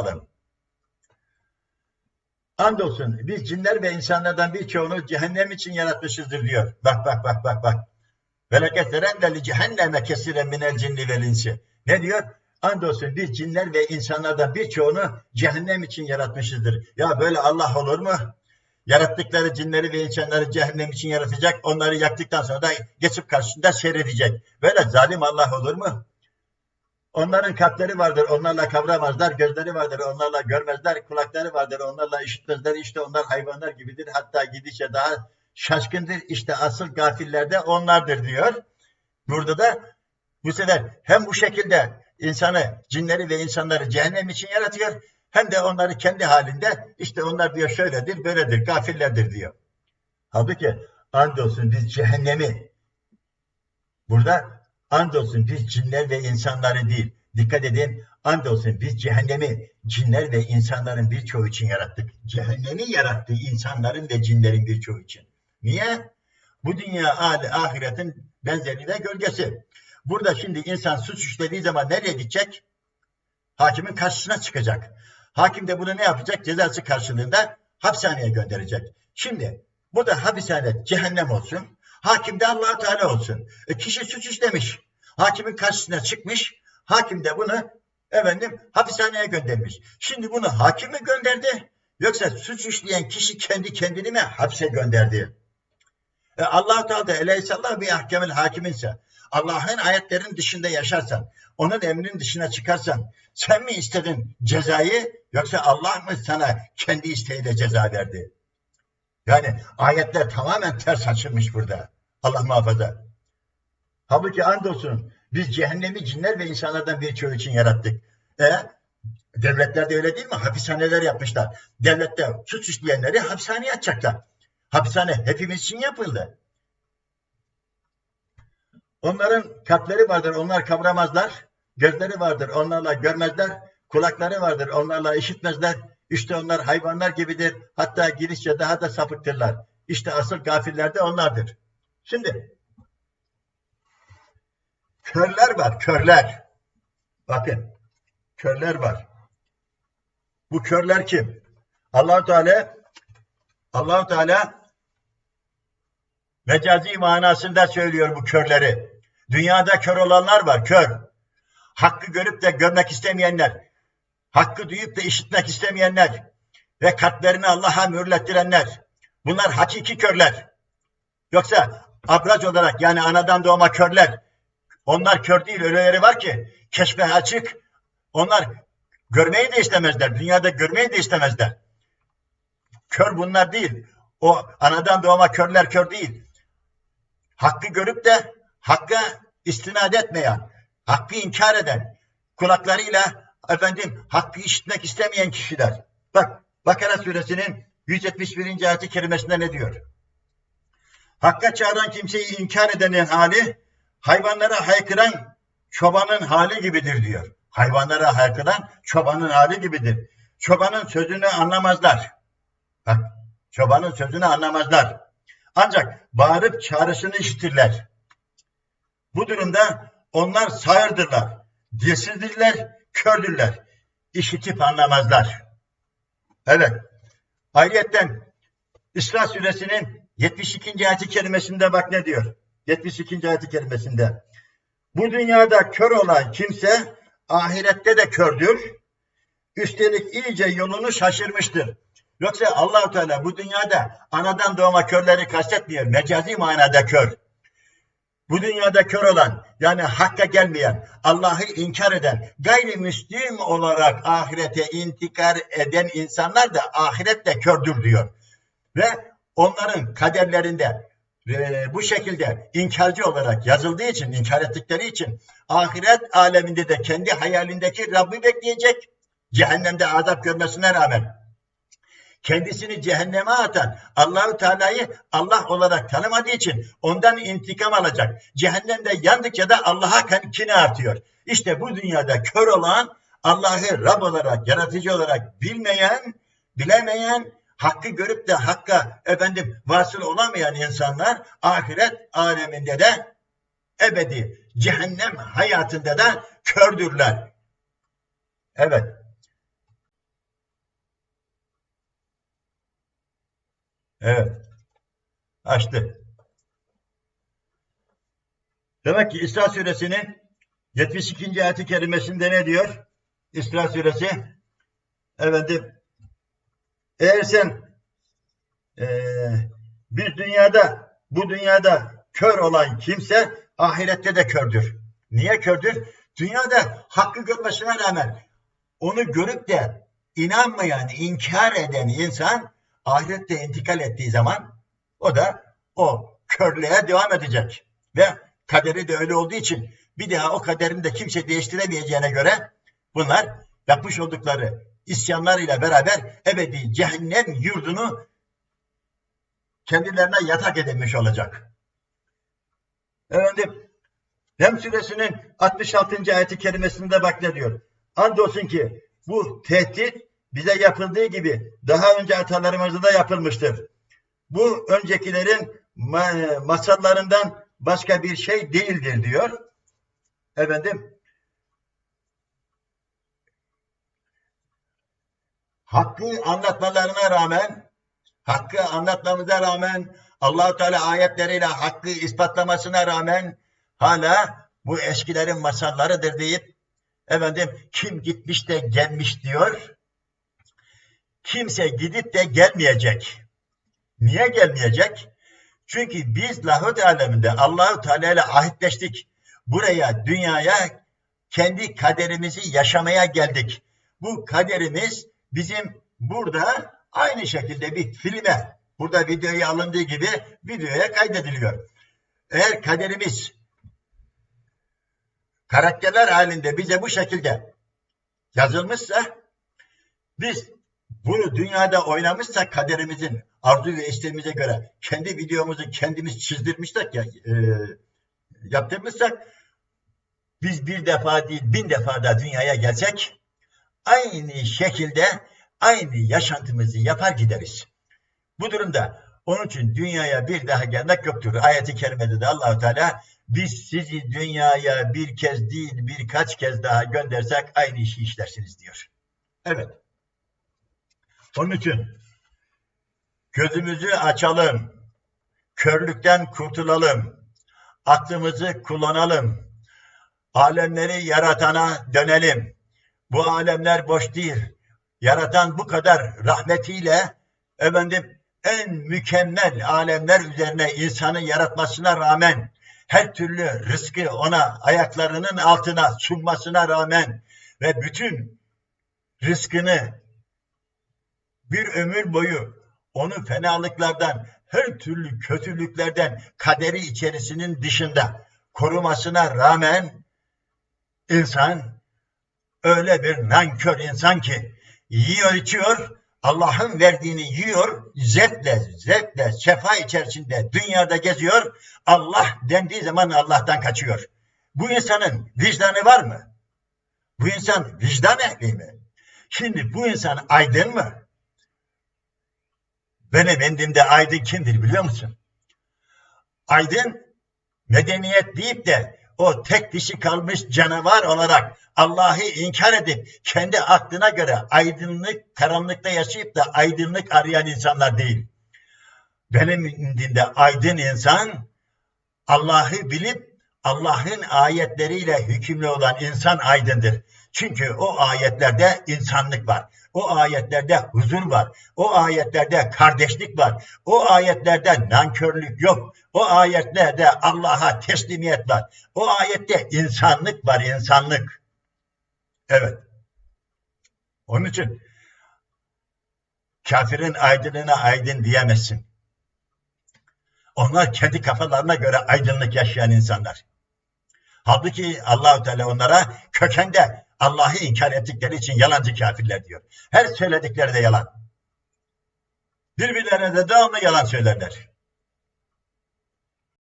alalım. Andolsun biz cinler ve insanlardan birçoğunu cehennem için yaratmışızdır diyor. Bak bak bak bak bak. Veleketeren de li cehenneme kesiren minel cinni vel insi. Ne diyor? Andolsun biz cinler ve insanlardan birçoğunu cehennem için yaratmışızdır. Ya böyle Allah olur mu? Yarattıkları cinleri ve insanları cehennem için yaratacak. Onları yaktıktan sonra da geçip karşısında seyredecek. Böyle zalim Allah olur mu? Onların kalpleri vardır, onlarla kavramazlar. Gözleri vardır, onlarla görmezler. Kulakları vardır, onlarla işitmezler. İşte onlar hayvanlar gibidir. Hatta gidişe daha şaşkındır. İşte asıl gafiller de onlardır diyor. Burada da bu sefer hem bu şekilde insanı, cinleri ve insanları cehennem için yaratıyor. Hem de onları kendi halinde işte onlar diyor şöyledir, böyledir, gafillerdir diyor. Halbuki andolsun biz cehennemi burada andolsun biz cinler ve insanları değil. Dikkat edin andolsun biz cehennemi cinler ve insanların birçoğu için yarattık. Cehennemi yarattı insanların ve cinlerin birçoğu için. Niye? Bu dünya ahiretin benzeri ve gölgesi. Burada şimdi insan suç işlediği zaman nereye gidecek? Hakimin karşısına çıkacak. Hakim de bunu ne yapacak? Cezası karşılığında hapishaneye gönderecek. Şimdi burada hapishane cehennem olsun. Hakim de allah Teala olsun. E, kişi suç işlemiş. Hakimin karşısına çıkmış. Hakim de bunu efendim hapishaneye göndermiş. Şimdi bunu hakim mi gönderdi? Yoksa suç işleyen kişi kendi kendini mi hapse gönderdi? E, allah Teala da eleyhissallah bir ahkemel hakiminse Allah'ın ayetlerinin dışında yaşarsan, onun emrinin dışına çıkarsan, sen mi istedin cezayı yoksa Allah mı sana kendi isteğiyle ceza verdi? Yani ayetler tamamen ters açılmış burada. Allah muhafaza. Halbuki andolsun biz cehennemi cinler ve insanlardan birçoğu için yarattık. E, devletlerde öyle değil mi? Hapishaneler yapmışlar. Devlette suç işleyenleri hapishaneye atacaklar. Hapishane hepimiz için yapıldı. Onların kalpleri vardır, onlar kavramazlar. Gözleri vardır, onlarla görmezler. Kulakları vardır, onlarla işitmezler. İşte onlar hayvanlar gibidir. Hatta girişçe daha da sapıktırlar. İşte asıl gafiller de onlardır. Şimdi körler var, körler. Bakın, körler var. Bu körler kim? Allahu Teala Allahu Teala mecazi manasında söylüyor bu körleri. Dünyada kör olanlar var, kör. Hakkı görüp de görmek istemeyenler, hakkı duyup da işitmek istemeyenler ve kalplerini Allah'a mühürlettirenler. Bunlar hakiki körler. Yoksa abraç olarak yani anadan doğma körler. Onlar kör değil, öyleleri var ki keşfe açık. Onlar görmeyi de istemezler. Dünyada görmeyi de istemezler. Kör bunlar değil. O anadan doğma körler kör değil. Hakkı görüp de hakka istinad etmeyen, hakkı inkar eden, kulaklarıyla efendim hakkı işitmek istemeyen kişiler. Bak Bakara suresinin 171. ayeti kerimesinde ne diyor? Hakka çağıran kimseyi inkar edenin hali hayvanlara haykıran çobanın hali gibidir diyor. Hayvanlara haykıran çobanın hali gibidir. Çobanın sözünü anlamazlar. Bak, çobanın sözünü anlamazlar. Ancak bağırıp çağrısını işitirler. Bu durumda onlar sağırdırlar, dilsizdirler, kördürler. İşitip anlamazlar. Evet. Ayrıyetten İsra suresinin 72. ayeti kerimesinde bak ne diyor? 72. ayeti kerimesinde. Bu dünyada kör olan kimse ahirette de kördür. Üstelik iyice yolunu şaşırmıştır. Yoksa Allahu Teala bu dünyada anadan doğma körleri kastetmiyor. Mecazi manada kör. Bu dünyada kör olan yani hakka gelmeyen, Allah'ı inkar eden, gayrimüslim olarak ahirete intikal eden insanlar da ahirette kördür diyor. Ve onların kaderlerinde e, bu şekilde inkarcı olarak yazıldığı için, inkar ettikleri için ahiret aleminde de kendi hayalindeki Rabbi bekleyecek. Cehennemde azap görmesine rağmen kendisini cehenneme atan Allahu Teala'yı Allah olarak tanımadığı için ondan intikam alacak. Cehennemde yandıkça da Allah'a kine artıyor. İşte bu dünyada kör olan Allah'ı Rab olarak, yaratıcı olarak bilmeyen, bilemeyen, hakkı görüp de hakka efendim vasıl olamayan insanlar ahiret aleminde de ebedi cehennem hayatında da kördürler. Evet. Evet. Açtı. Demek ki İsra suresinin 72. ayet-i kerimesinde ne diyor? İsra suresi efendim eğer sen eee bir dünyada bu dünyada kör olan kimse ahirette de kördür. Niye kördür? Dünyada hakkı görmesine rağmen onu görüp de inanmayan, inkar eden insan ahirette intikal ettiği zaman o da o körlüğe devam edecek. Ve kaderi de öyle olduğu için bir daha o kaderini de kimse değiştiremeyeceğine göre bunlar yapmış oldukları isyanlarıyla beraber ebedi cehennem yurdunu kendilerine yatak edilmiş olacak. Efendim Hem suresinin 66. ayeti kerimesinde bak ne diyor. Andolsun ki bu tehdit bize yapıldığı gibi daha önce atalarımızda da yapılmıştır. Bu öncekilerin ma- masallarından başka bir şey değildir diyor. Efendim hakkı anlatmalarına rağmen hakkı anlatmamıza rağmen Allahu Teala ayetleriyle hakkı ispatlamasına rağmen hala bu eskilerin masallarıdır deyip efendim kim gitmiş de gelmiş diyor. Kimse gidip de gelmeyecek. Niye gelmeyecek? Çünkü biz lahut aleminde Allahu Teala ile ahitleştik. Buraya, dünyaya kendi kaderimizi yaşamaya geldik. Bu kaderimiz bizim burada aynı şekilde bir filme, burada videoya alındığı gibi videoya kaydediliyor. Eğer kaderimiz karakterler halinde bize bu şekilde yazılmışsa biz bunu dünyada oynamışsak kaderimizin arzu ve isteğimize göre kendi videomuzu kendimiz çizdirmişsak ya e, yaptırmışsak biz bir defa değil bin defa da dünyaya gelsek aynı şekilde aynı yaşantımızı yapar gideriz. Bu durumda onun için dünyaya bir daha gelmek yoktur. Ayet-i kerimede de Allahu Teala biz sizi dünyaya bir kez değil birkaç kez daha göndersek aynı işi işlersiniz diyor. Evet. Onun için gözümüzü açalım, körlükten kurtulalım, aklımızı kullanalım, alemleri yaratana dönelim. Bu alemler boş değil. Yaratan bu kadar rahmetiyle efendim en mükemmel alemler üzerine insanı yaratmasına rağmen her türlü rızkı ona ayaklarının altına sunmasına rağmen ve bütün rızkını bir ömür boyu onu fenalıklardan, her türlü kötülüklerden kaderi içerisinin dışında korumasına rağmen insan öyle bir nankör insan ki yiyor içiyor, Allah'ın verdiğini yiyor, zevkle, zevkle, sefa içerisinde dünyada geziyor, Allah dendiği zaman Allah'tan kaçıyor. Bu insanın vicdanı var mı? Bu insan vicdan ehli mi? Şimdi bu insan aydın mı? Benim indimde aydın kimdir biliyor musun? Aydın medeniyet deyip de o tek dişi kalmış canavar olarak Allah'ı inkar edip kendi aklına göre aydınlık, karanlıkta yaşayıp da aydınlık arayan insanlar değil. Benim indimde aydın insan Allah'ı bilip Allah'ın ayetleriyle hükümlü olan insan aydındır. Çünkü o ayetlerde insanlık var. O ayetlerde huzur var. O ayetlerde kardeşlik var. O ayetlerde nankörlük yok. O ayetlerde Allah'a teslimiyet var. O ayette insanlık var, insanlık. Evet. Onun için kafirin aydınına aydın diyemezsin. Onlar kendi kafalarına göre aydınlık yaşayan insanlar. Halbuki Allahu Teala onlara kökende Allah'ı inkar ettikleri için yalancı kafirler diyor. Her söyledikleri de yalan. Birbirlerine de devamlı yalan söylerler.